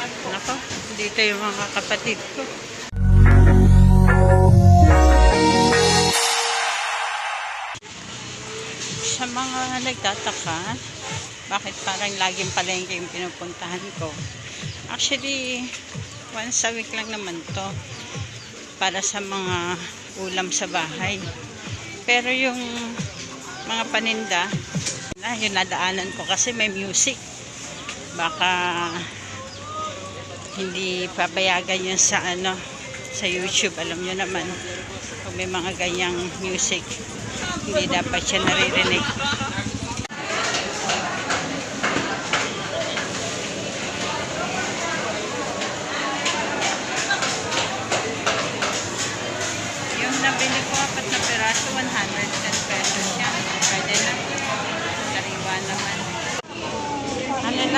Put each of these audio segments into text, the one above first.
Nako, dito yung mga kapatid ko. Sa mga nagtataka, bakit parang laging palengke yung pinupuntahan ko? Actually, once a week lang naman to para sa mga ulam sa bahay. Pero yung mga paninda, na yung nadaanan ko kasi may music. Baka hindi papayagan yun sa ano sa YouTube. Alam nyo naman kung may mga ganyang music hindi dapat siya naririnig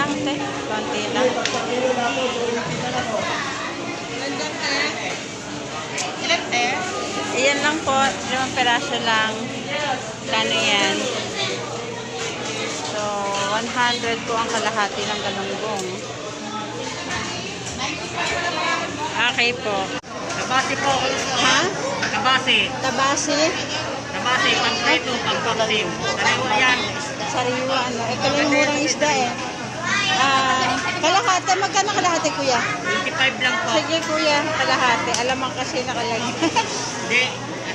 lang te konti lang Ilan te? Iyan lang po, limang peraso lang. Kano yan? So, 100 po ang kalahati ng galunggong. Okay po. Nabasi po. Ha? Nabasi. Tabasi? Nabasi, pang-prito, pang-pangsim. Dalawa yan. Sariwa, ano? Ito lang yung murang isda eh. Ah, kalahati. Magkano kalahati, kuya? 25 lang po. Sige, kuya. Kalahati. Alam mo kasi nakalagay. Hindi.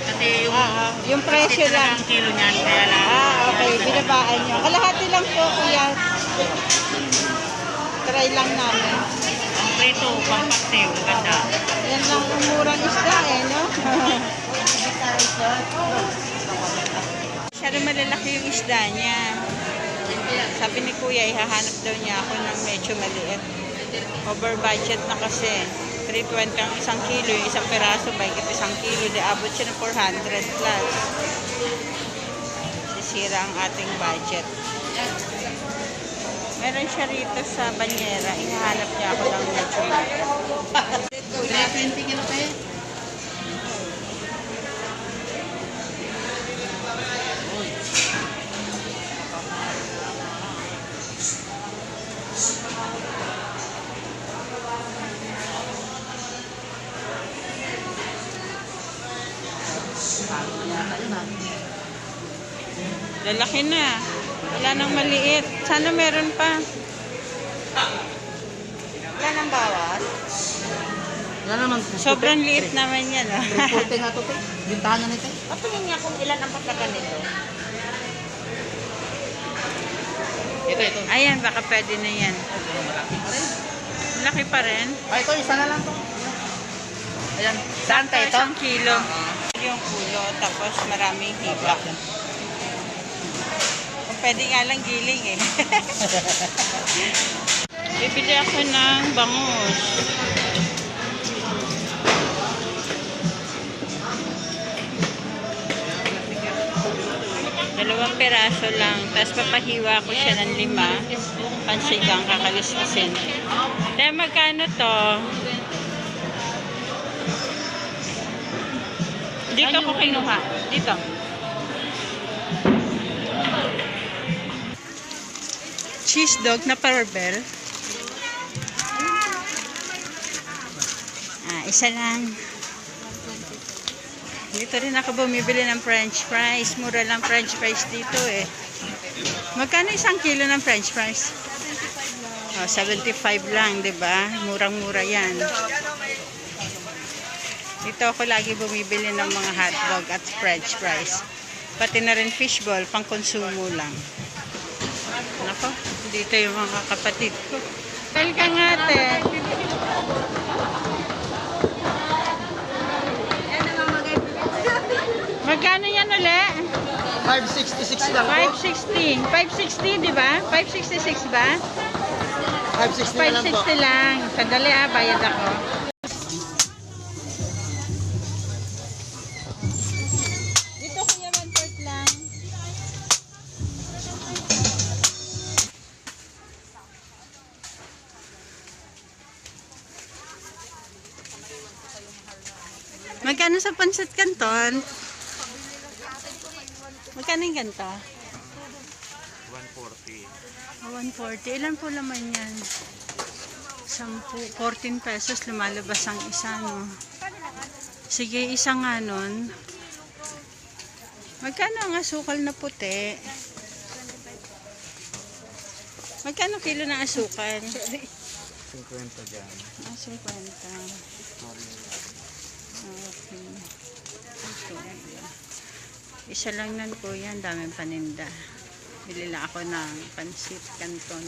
Kasi yung ah, ah, yung presyo lang. ang kilo niyan. Kaya lang. Ah, okay. Binabaan nyo. Kalahati lang po, kuya. Try lang namin. Pang-prito, pang-pangsim. Maganda. Yan lang ang murang isda eh, no? Masyado malalaki yung isda niya. Sabi ni kuya, ihahanap daw niya ako ng medyo maliit. Over budget na kasi. 320 ang isang kilo, yung isang peraso, bagit isang kilo, di abot siya ng 400 plus. Sisira ang ating budget. Meron siya rito sa banyera, ihahanap niya ako ng medyo maliit. Kuya, 20 kilo kayo. Lalaki na. Wala nang maliit. Sana meron pa. Wala nang bawas. Wala naman. Sobrang liit naman yan. ah. Pulte nga to, te. Bintahan na nito. Patingin nga kung ilan ang pagkakan nito. Ito, ito. Ayan, baka pwede na yan. Laki pa rin. Ay, ito, isa na lang to. Ayan. Saan tayo ito? Isang kilo. Yung ulo, tapos maraming hiba. Kung pwede nga lang giling eh. Bibili ako ng bangus. Dalawang peraso lang. Tapos papahiwa ko siya ng lima. Pansigang kakaliskasin. Kaya magkano to? Dito ko kinuha. Dito. Cheese dog na parabel. Ah, isa lang. Dito rin ako bumibili ng french fries. Mura lang french fries dito eh. Magkano isang kilo ng french fries? Oh, 75 lang, 'di ba? Murang-mura 'yan. Dito ako lagi bumibili ng mga hotdog at french fries. Pati na rin fishball, pang konsumo lang. Nako, dito yung mga kapatid ko. Kal ka nga, te. Magkano yan uli? 566 lang po. 560. 560, di ba? 566 ba? 560 na lang po. 560 lang. Sandali ah, bayad ako. Magkano sa pancit canton? Magkano yung ganito? 140. Ah, 140. Ilan po laman yan? Sampu, 14 pesos lumalabas ang isa, no? Sige, isa nga nun. Magkano ang asukal na puti? Magkano kilo ng asukal? 50 dyan. Ah, 50. Okay. Isa lang nun po yan. Daming paninda. Bili lang ako ng pansit canton.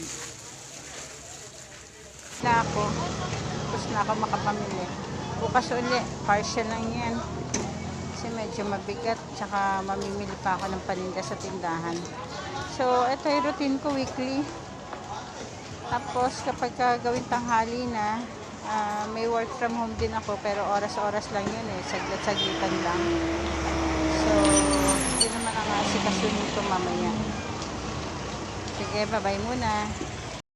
Na ako. Tapos na ako makapamili. Bukas uli. Partial lang yan. Kasi medyo mabigat. Tsaka mamimili pa ako ng paninda sa tindahan. So, ito yung routine ko weekly. Tapos kapag ka gawin tanghali na, ah, may work from home din ako pero oras-oras lang yun eh, saglit-saglitan lang. So, yun naman ang asikasunin ko mamaya. Sige, bye-bye muna.